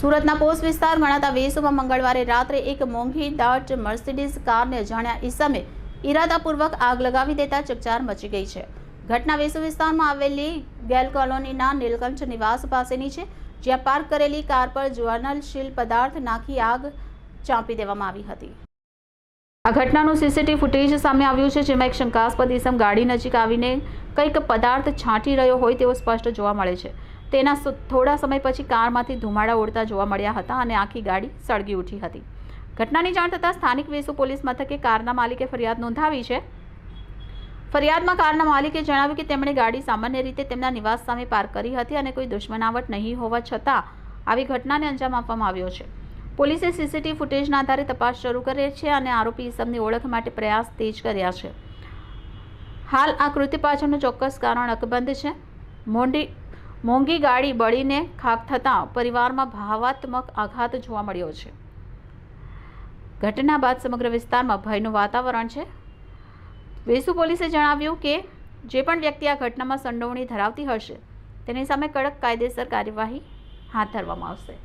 સુરતના પોસ્ટ વિસ્તાર ગણાતા વેસુમાં મંગળવારે રાત્રે એક મોંઘી દાટ મર્સિડીઝ કારને અજાણ્યા ઈસમે ઈરાદાપૂર્વક આગ લગાવી દેતા ચકચાર મચી ગઈ છે. ઘટના વેસુ વિસ્તારમાં આવેલી ગેલ કોલોનીના નીલકંઠ નિવાસ પાસેની છે, જ્યાં પાર્ક કરેલી કાર પર જ્વલનશીલ પદાર્થ નાખી આગ ચાંપી દેવામાં આવી હતી. આ ઘટનાનું સીસીટીવી ફૂટેજ સામે આવ્યું છે, જેમાં એક શંકાસ્પદ ઈસમ ગાડી નજીક આવીને કંઈક પદાર્થ છાંટી રહ્યો હોય તેવો સ્પષ્ટ જોવા મળે છે. તેના થોડા સમય પછી કારમાંથી ધુમાડા ઉડતા જોવા મળ્યા હતા અને આખી ગાડી સળગી ઉઠી હતી. ઘટનાની જાણ થતાં સ્થાનિક વેસુ પોલીસ મથકે કારના માલિકે ફરિયાદ નોંધાવી છે. ફરિયાદમાં કારના માલિકે જણાવ્યું કે તેમણે ગાડી સામાન્ય રીતે તેમના નિવાસ સામે પાર્ક કરી હતી અને કોઈ દુશ્મનાવટ નહીં હોવા છતાં આવી ઘટનાને અંજામ આપવામાં આવ્યો છે. પોલીસે સીસીટીવી ફૂટેજના આધારે તપાસ શરૂ કરી છે અને આરોપી ઇસમની ઓળખ માટે પ્રયાસ તેજ કર્યા છે. હાલ આ કૃત્ય પાછળનું ચોક્કસ કારણ અકબંધ છે. મોંડી મોંઘી ગાડી બળીને ખાક થતાં પરિવારમાં ભાવાત્મક આઘાત જોવા મળ્યો છે. ઘટના બાદ સમગ્ર વિસ્તારમાં ભયનું વાતાવરણ છે. વેસુ પોલીસે જણાવ્યું કે, જે પણ વ્યક્તિ આ ઘટનામાં સંડોવણી ધરાવતી હશે, તેની સામે કડક કાયદેસર કાર્યવાહી હાથ ધરવામાં આવશે.